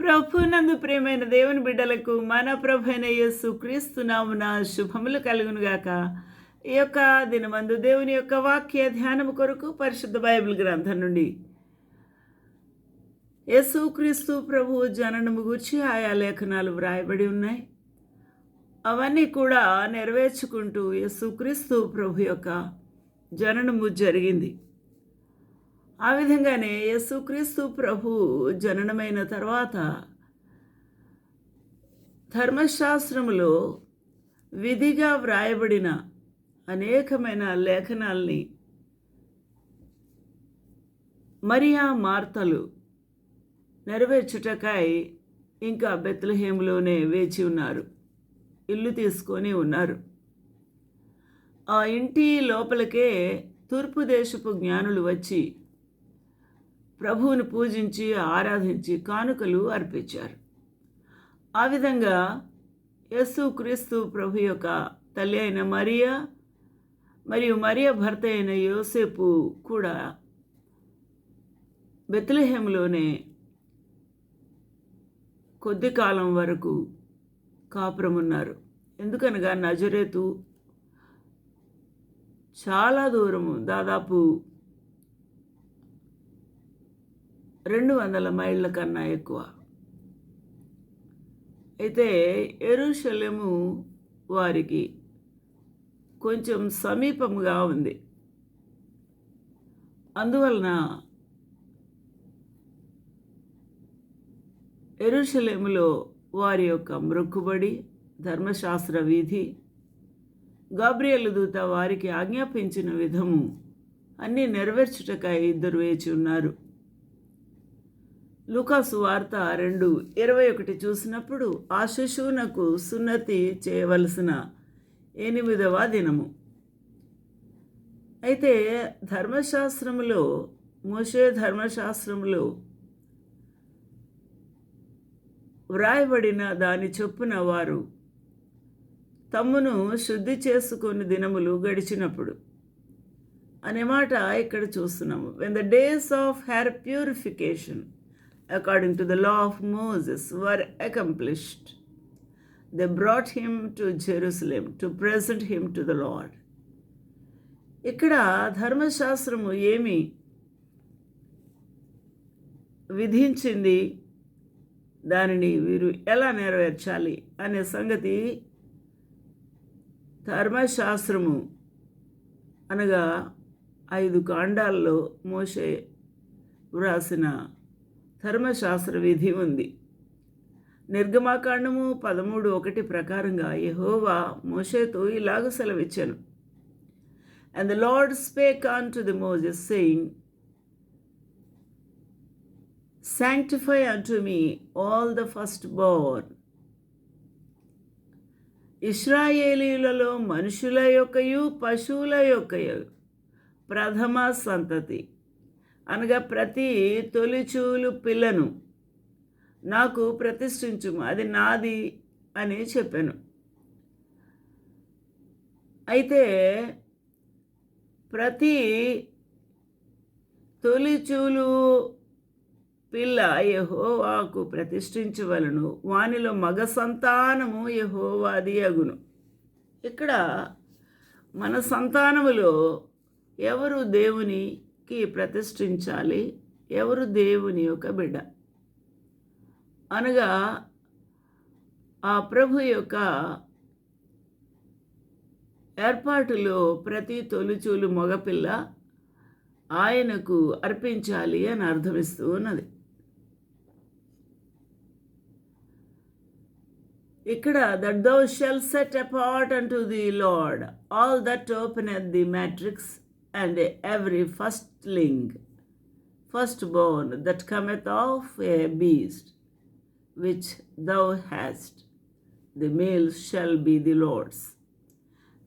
ప్రభునందు ప్రేమైన దేవుని బిడ్డలకు మన ప్రభైన యేసు క్రీస్తునామున శుభములు కలుగునుగాక. ఈ యొక్క దినమందు దేవుని యొక్క వాక్య ధ్యానము కొరకు పరిశుద్ధ బైబిల్ గ్రంథం నుండి యేసుక్రీస్తు ప్రభు జననము గూర్చి ఆయా లేఖనాలు వ్రాయబడి ఉన్నాయి. అవన్నీ కూడా నెరవేర్చుకుంటూ యేసుక్రీస్తు ప్రభు యొక్క జననము జరిగింది. ఆ విధంగానే యేసుక్రీస్తు ప్రభు జననమైన తర్వాత ధర్మశాస్త్రములో విధిగా వ్రాయబడిన అనేకమైన లేఖనాల్ని మరియా మార్తలు నెరవేర్చుటకై ఇంకా బెత్లహేములోనే వేచి ఉన్నారు ఇల్లు తీసుకొని ఉన్నారు. ఆ ఇంటి లోపలికే తూర్పు దేశపు జ్ఞానులు వచ్చి ప్రభువును పూజించి ఆరాధించి కానుకలు అర్పించారు. ఆ విధంగా యేసు క్రీస్తు ప్రభు యొక్క తల్లి అయిన మరియా మరియు మరియ భర్త అయిన యోసేపు కూడా బెత్లహేములోనే కొద్ది కాలం వరకు కాపురమున్నారు ఎందుకనగా నజరేతు చాలా దూరము దాదాపు రెండు వందల మైళ్ళ కన్నా ఎక్కువ. అయితే ఎరుషలేము వారికి కొంచెం సమీపముగా ఉంది. అందువలన ఎరుషలేములో వారి యొక్క మృక్కుబడి ధర్మశాస్త్ర విధి గాబ్రియలు దూత వారికి ఆజ్ఞాపించిన విధము అన్నీ నెరవేర్చుటకై ఇద్దరు వేచి ఉన్నారు. లుకాసు వార్త రెండు ఇరవై ఒకటి చూసినప్పుడు ఆ శిశువునకు సున్నతి చేయవలసిన ఎనిమిదవ దినము. అయితే ధర్మశాస్త్రములో మోషే ధర్మశాస్త్రములో వ్రాయబడిన దాని చొప్పున వారు తమ్మును శుద్ధి చేసుకుని దినములు గడిచినప్పుడు అనే మాట ఇక్కడ చూస్తున్నాము. When the days of her purification according to the law of Moses were accomplished. They brought him to Jerusalem to present him to the Lord ఇక్కడ ధర్మశాస్త్రము ఏమి విధించింది? దానిని వీరు ఎలా నెరవేర్చాలి? అనే సంగతి ధర్మశాస్త్రము అనగా ఐదు కాండాల్లో మోసే వ్రాసిన ధర్మశాస్త్ర విధి ఉంది. నిర్గమాకాండము పదమూడు ఒకటి ప్రకారంగా యహోవా మోషేతో ఇలాగ సెలవిచ్చాను. And the Lord spake unto the Moses saying Sanctify unto me all the firstborn. ఇస్రాయేలీలలో మనుషుల యొక్కయు పశువుల యొక్కయు ప్రథమ సంతతి. అనగా ప్రతి తొలిచూలు పిల్లను నాకు ప్రతిష్ఠించుము. అది నాది అని చెప్పాను. అయితే ప్రతి తొలిచూలు పిల్ల యహోవాకు ప్రతిష్ఠించవలను. వానిలో మగ సంతానము యహోవాది అగును. ఇక్కడ మన సంతానములో ఎవరు దేవుని? కి ప్రతిష్ఠించాలి. ఎవరు దేవుని యొక్క బిడ్డ? అనగా ఆ ప్రభు యొక్క ఏర్పాటులో ప్రతి తొలిచూలు మగపిల్ల ఆయనకు అర్పించాలి అని అర్థమిస్తూ ఉన్నది. ఇక్కడ that thou shalt set apart unto the Lord all that openeth the matrix and every firstling firstborn that cometh of a beast which thou hast the male shall be the Lord's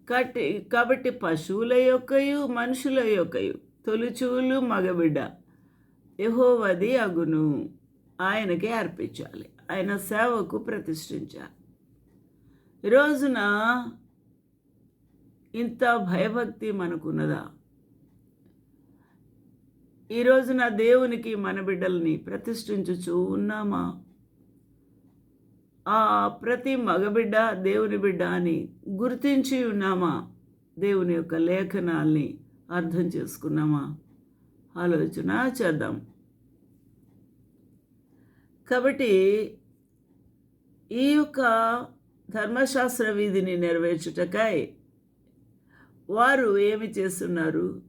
కట్టి కాబట్టి పశువుల యొక్కయు మనుషుల యొక్కయు తొలిచూలు మగబిడ్డ యహోవది అగును ఆయనకే అర్పించాలి ఆయన సేవకు ప్రతిష్ఠించాలి ఈ రోజున ఇంత భయభక్తి మనకున్నదా? ఈ రోజున దేవునికి మన బిడ్డల్ని ప్రతిష్ఠించుచు ఉన్నామా? ఆ ప్రతి మగబిడ్డ దేవుని బిడ్డ అని గుర్తించి ఉన్నామా? దేవుని యొక్క లేఖనాల్ని అర్థం చేసుకున్నామా? ఆలోచన చేద్దాం. కాబట్టి ఈ యొక్క ధర్మశాస్త్ర విధిని నెరవేర్చుటకై వారు ఏమి చేస్తున్నారు?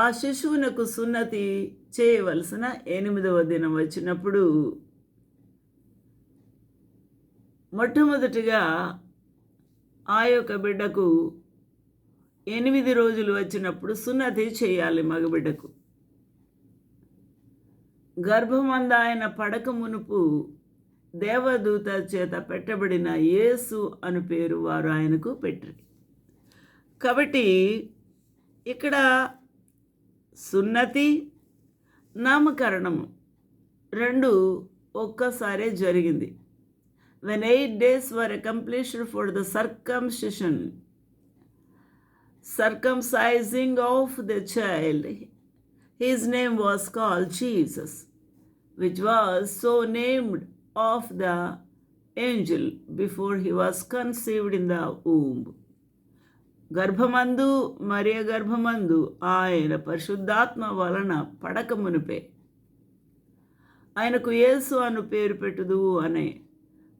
ఆ శిశువునకు సున్నతి చేయవలసిన ఎనిమిదవ దినం వచ్చినప్పుడు మొట్టమొదటిగా ఆ యొక్క బిడ్డకు ఎనిమిది రోజులు వచ్చినప్పుడు సున్నతి చేయాలి మగబిడ్డకు. గర్భమంద ఆయన పడక మునుపు దేవదూత చేత పెట్టబడిన యేసు అను పేరు వారు ఆయనకు పెట్టారు. కాబట్టి ఇక్కడ సున్నతి నామకరణము రెండు ఒక్కసారే జరిగింది when eight days were accomplished for the circumcision circumcising of the child, his name was called Jesus, which was so named of the angel before he was conceived in the womb. గర్భమందు మరియ గర్భమందు ఆయన పరిశుద్ధాత్మ వలన పడకమునిపే ఆయనకు యేసు అను పేరు పెట్టుదు అనే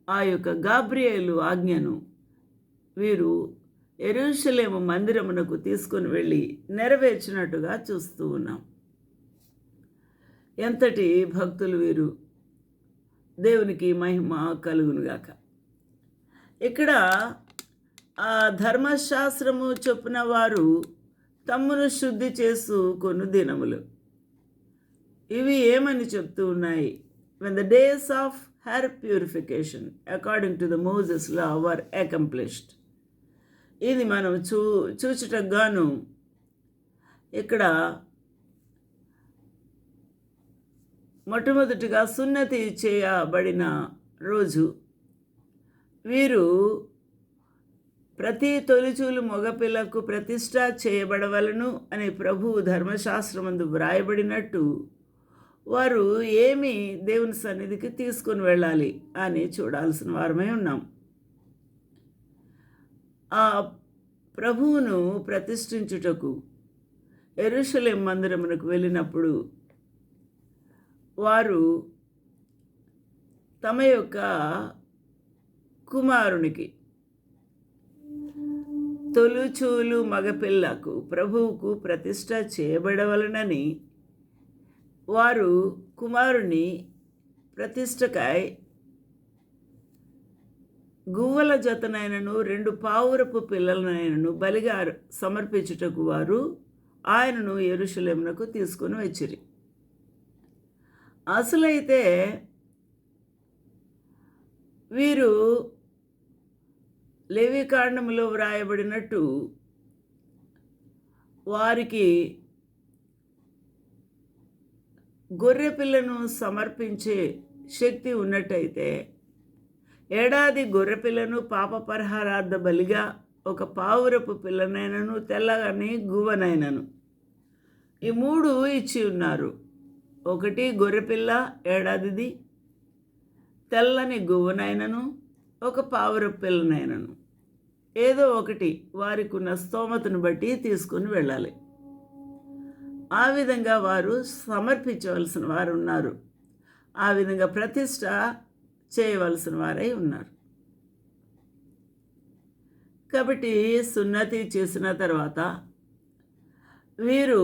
ఆ యొక్క గాబ్రియేలు ఆజ్ఞను వీరు ఎరుషలేము మందిరమునకు తీసుకొని వెళ్ళి నెరవేర్చినట్టుగా చూస్తూ ఉన్నాం. ఎంతటి భక్తులు వీరు. దేవునికి మహిమ కలుగునుగాక. ఇక్కడ ఆ ధర్మశాస్త్రము చొప్పున వారు తమ్మును శుద్ధి చేస్తూ కొన్ని దినములు. ఇవి ఏమని చెప్తూ ఉన్నాయి? When the days of her purification according to the Moses law were accomplished ఇది మనం చూ చూచుటకు గాను ఇక్కడ మొట్టమొదటిగా సున్నతి చేయబడిన రోజు. వీరు ప్రతి తొలిచూలు మగపిల్లకు ప్రతిష్ట చేయబడవలను అనే ప్రభువు ధర్మశాస్త్రమందు వ్రాయబడినట్టు వారు ఏమి దేవుని సన్నిధికి తీసుకుని వెళ్ళాలి అని చూడాల్సిన వారమై ఉన్నాం. ఆ ప్రభువును ప్రతిష్ఠించుటకు ఎరుషలేం మందిరమునకు వెళ్ళినప్పుడు వారు తమ యొక్క కుమారునికి తొలుచూలు మగపిల్లకు ప్రభువుకు ప్రతిష్ట చేయబడవలనని వారు కుమారుని ప్రతిష్టకై గువ్వల జతనైనను రెండు పావురపు పిల్లలనైనను బలిగా సమర్పించుటకు వారు ఆయనను ఎరుషలేమునకు తీసుకొని వచ్చిరి. అసలైతే వీరు లేవికాండములో వ్రాయబడినట్టు వారికి గొర్రె పిల్లను సమర్పించే శక్తి ఉన్నట్టయితే ఏడాది గొర్రెపిల్లను పాప పరిహారార్థ బలిగా ఒక పావురపు పిల్లనైనను తెల్లగాని గువ్వనైనను. ఈ మూడు ఇచ్చి ఉన్నారు. ఒకటి గొర్రెపిల్ల ఏడాదిది తెల్లని గువ్వనైనను ఒక పావురపు పిల్లనైనను. ఏదో ఒకటి వారికి ఉన్న స్తోమతను బట్టి తీసుకుని వెళ్ళాలి. ఆ విధంగా వారు సమర్పించవలసిన వారు ఉన్నారు ఆ విధంగా ప్రతిష్ట చేయవలసిన వారై ఉన్నారు. కాబట్టి సున్నతి చేసిన తర్వాత వీరు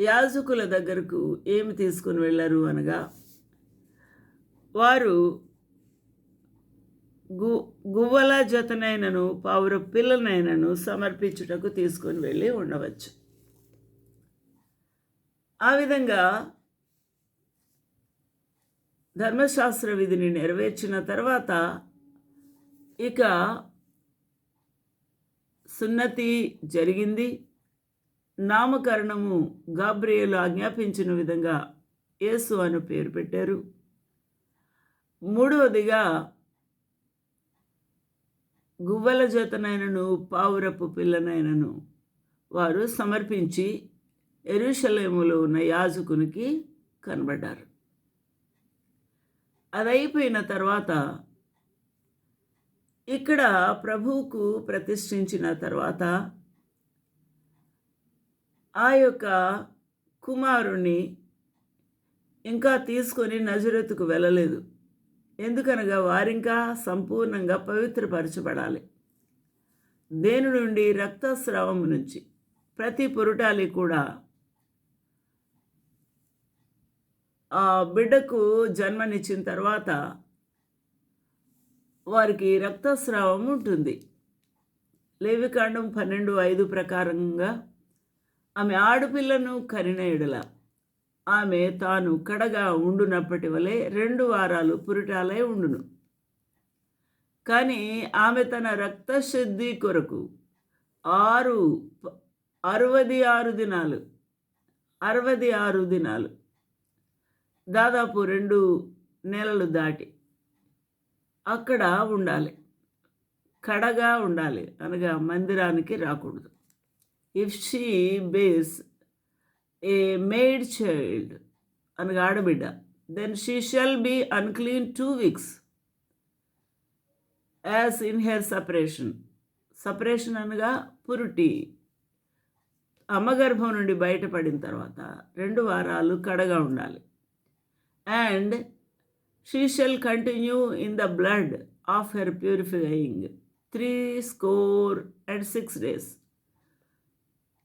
యాజకుల దగ్గరకు ఏమి తీసుకుని వెళ్ళారు అనగా వారు గు గువ్వల జతనైనను పావుర పిల్లనైనను సమర్పించుటకు తీసుకొని వెళ్ళి ఉండవచ్చు. ఆ విధంగా ధర్మశాస్త్ర విధిని నెరవేర్చిన తర్వాత ఇక సున్నతి జరిగింది. నామకరణము గాబ్రియేలు ఆజ్ఞాపించిన విధంగా యేసు అని పేరు పెట్టారు. మూడవదిగా గువ్వల జతనైనను పావురపు పిల్లనైనను వారు సమర్పించి ఎరుషలేములో ఉన్న యాజకునికి కనబడ్డారు. అది అయిపోయిన తర్వాత ఇక్కడ ప్రభువుకు ప్రతిష్ఠించిన తర్వాత ఆ యొక్క కుమారుణ్ణి ఇంకా తీసుకొని నజరత్తుకు వెళ్ళలేదు. ఎందుకనగా వారింకా సంపూర్ణంగా పవిత్రపరచబడాలి. దేని నుండి? రక్తస్రావం నుంచి. ప్రతి పురుటాలి కూడా ఆ బిడ్డకు జన్మనిచ్చిన తర్వాత వారికి రక్తస్రావం ఉంటుంది. లేవికాండం పన్నెండు ఐదు ప్రకారంగా ఆమె ఆడపిల్లను కరిన ఎడల ఆమె తాను కడగా ఉండునప్పటి వలె రెండు వారాలు పురిటాలై ఉండును. కానీ ఆమె తన రక్తశుద్ధి కొరకు ఆరు అరవది ఆరు దినాలు అరవది ఆరు దినాలు దాదాపు రెండు నెలలు దాటి అక్కడ ఉండాలి. కడగా ఉండాలి అనగా మందిరానికి రాకూడదు. If she bear a maid child అనగా ఆడబిడ్డ. Then she shall be unclean two weeks as in her separation separation అనగా పురుటి. అమ్మగర్భం నుండి బయటపడిన తర్వాత రెండు వారాలు కడగా ఉండాలి. And she shall continue in the blood of her purifying threescore and six days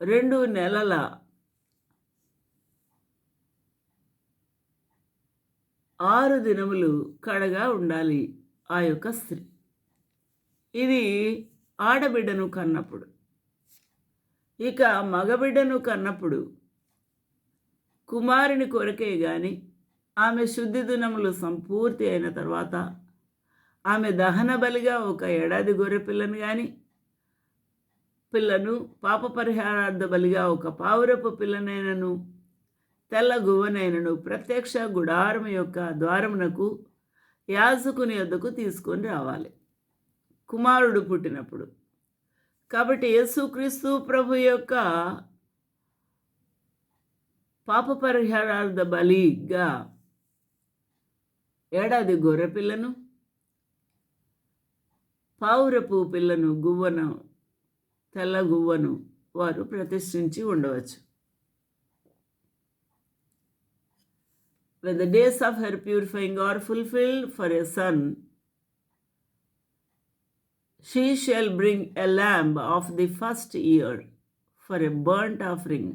రెండు నెలల ఆరు దినములు కడగా ఉండాలి ఆ యొక్క స్త్రీ. ఇది ఆడబిడ్డను కన్నప్పుడు. ఇక మగబిడ్డను కన్నప్పుడు కుమారుని కొరకే కానీ ఆమె శుద్ధి దినములు సంపూర్తి అయిన తర్వాత ఆమె దహన బలిగా ఒక ఏడాది గొర్రె పిల్లను కానీ పిల్లను పాప పరిహారార్థ బలిగా ఒక పావురపు పిల్లనైనను తెల్ల గువ్వనైనను ప్రత్యక్ష గుడారం యొక్క ద్వారమునకు యాజకుని వద్దకు తీసుకొని రావాలి. కుమారుడు పుట్టినప్పుడు. కాబట్టి యేసుక్రీస్తు ప్రభు యొక్క పాప పరిహారార్థ బలిగా ఏడాది గొర్రె పిల్లను పావురపు పిల్లను గువ్వను తెల్ల గువ్వను వారు ప్రతిష్ఠించి ఉండవచ్చు. When the days of her purifying are fulfilled for a son, she shall bring a lamb of the first year for a burnt offering,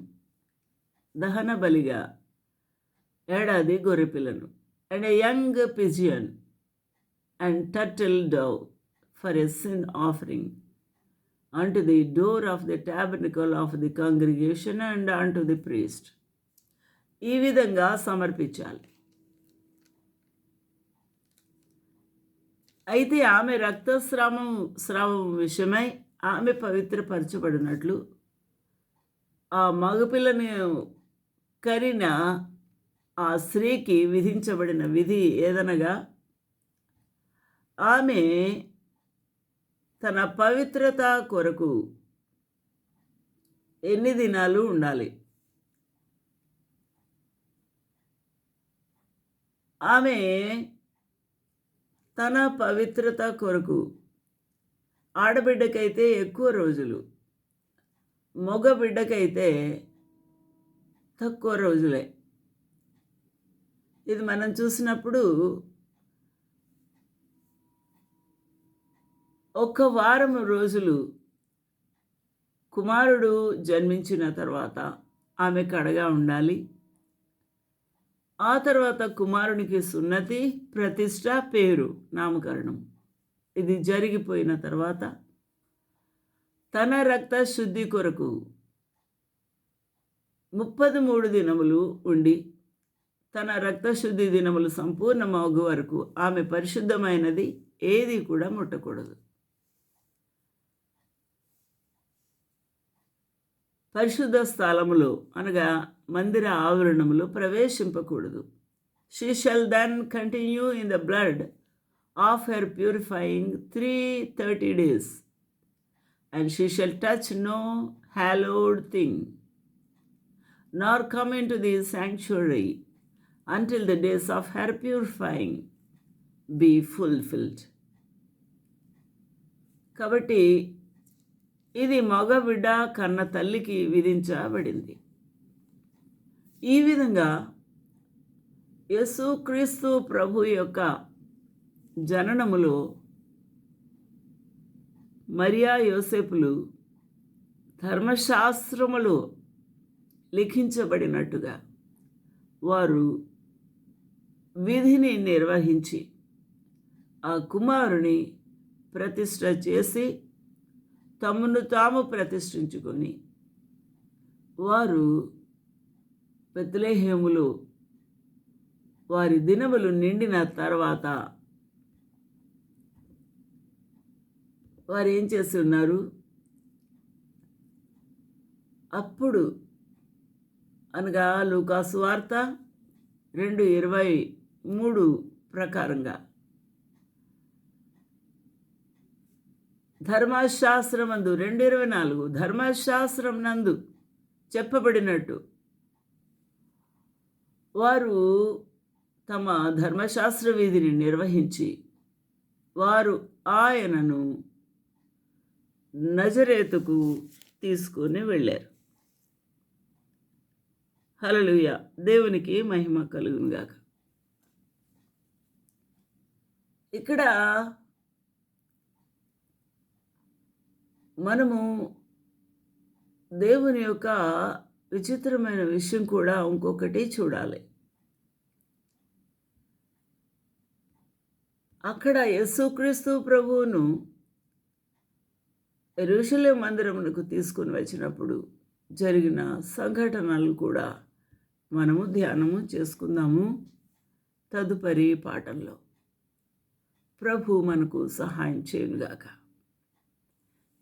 దహన బలిగా ఏడాది గొర్రెపిల్లను and a young pigeon and turtle dove for a sin offering unto the door of the tabernacle of the congregation and unto the priest. ఈ విధంగా సమర్పించాలి. అయితే ఆమె రక్తస్రావం స్రావం విషయమై ఆమె పవిత్రపరచబడినట్లు ఆ మగపిల్లని కరిన ఆ స్త్రీకి విధించబడిన విధి ఏదనగా ఆమె తన పవిత్రత కొరకు ఎన్ని దినాలు ఉండాలి? ఆమె తన పవిత్రత కొరకు ఆడబిడ్డకైతే ఎక్కువ రోజులు మగ బిడ్డకైతే తక్కువ రోజులే. ఇది మనం చూసినప్పుడు ఒక వారం రోజులు కుమారుడు జన్మించిన తర్వాత ఆమె కడగా ఉండాలి. ఆ తర్వాత కుమారునికి సున్నతి ప్రతిష్ట పేరు నామకరణం. ఇది జరిగిపోయిన తర్వాత తన రక్త శుద్ధి కొరకు ముప్పది మూడు దినములు ఉండి తన రక్తశుద్ధి దినములు సంపూర్ణమగు వరకు ఆమె పరిశుద్ధమైనది ఏది కూడా ముట్టకూడదు. పరిశుద్ధ స్థలములో అనగా మందిర ఆవరణములో ప్రవేశింపకూడదు. She shall then continue in the blood of her purifying three thirty days and she shall touch no hallowed thing nor come into the sanctuary until the days of her purifying be fulfilled కాబట్టి ఇది మగ బిడ్డ కన్న తల్లికి విధించబడింది. ఈ విధంగా యేసుక్రీస్తు ప్రభు యొక్క జననములో మరియా యోసేపులు ధర్మశాస్త్రములు లిఖించబడినట్టుగా వారు విధిని నిర్వహించి ఆ కుమారుని ప్రతిష్ట చేసి తమను తాము ప్రతిష్ఠించుకొని వారు పెత్లేహేములు వారి దినములు నిండిన తర్వాత వారు ఏం చేసి ఉన్నారు అప్పుడు అనగా లూకాసు వార్త రెండు ఇరవై మూడు ప్రకారంగా. ధర్మశాస్త్రమందు రెండు ఇరవై నాలుగు ధర్మశాస్త్రం నందు చెప్పబడినట్టు వారు తమ ధర్మశాస్త్ర విధిని నిర్వహించి వారు ఆయనను నజరేతుకు తీసుకొని వెళ్ళారు. హలలుయ దేవునికి మహిమ కలుగునుగాక ఇక్కడ మనము దేవుని యొక్క విచిత్రమైన విషయం కూడా ఇంకొకటి చూడాలి. అక్కడ యేసుక్రీస్తు ప్రభువును ఎరుషలేం మందిరమునకు తీసుకుని వచ్చినప్పుడు జరిగిన సంఘటనలు కూడా మనము ధ్యానము చేసుకుందాము తదుపరి పాఠంలో. ప్రభు మనకు సహాయం చేయనుగాక.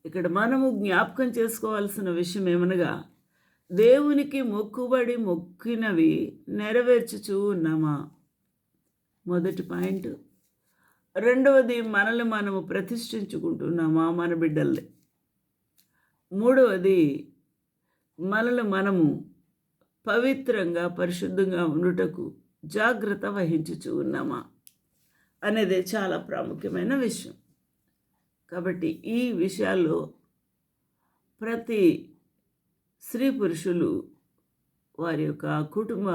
ఇక్కడ మనము జ్ఞాపకం చేసుకోవాల్సిన విషయం ఏమనగా దేవునికి మొక్కుబడి మొక్కినవి నెరవేర్చుచూ ఉన్నామా మొదటి పాయింట్. రెండవది మనల్ని మనము ప్రతిష్ఠించుకుంటున్నామా మన బిడ్డల్ని? మూడవది మనల్ని మనము పవిత్రంగా పరిశుద్ధంగా ఉండుటకు జాగ్రత్త వహించుచూ ఉన్నామా అనేది చాలా ప్రాముఖ్యమైన విషయం. కాబట్టి ఈ విషయాల్లో ప్రతి స్త్రీ పురుషులు వారి యొక్క కుటుంబ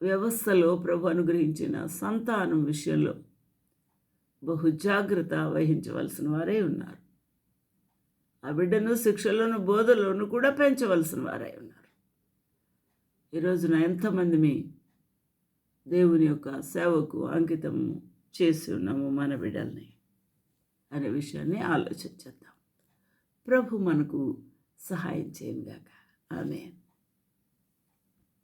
వ్యవస్థలో ప్రభు అనుగ్రహించిన సంతానం విషయంలో బహు జాగ్రత్త వహించవలసిన వారే ఉన్నారు. ఆ బిడ్డను శిక్షలోను బోధలోను కూడా పెంచవలసిన వారే ఉన్నారు. ఈరోజున ఎంతమంది మీ దేవుని యొక్క సేవకు అంకితం చేసి ఉన్నాము మన బిడ్డల్ని అనే విషయాన్ని ఆలోచించేద్దాం ప్రభు మనకు సహాయం చేయంగాక ఆమె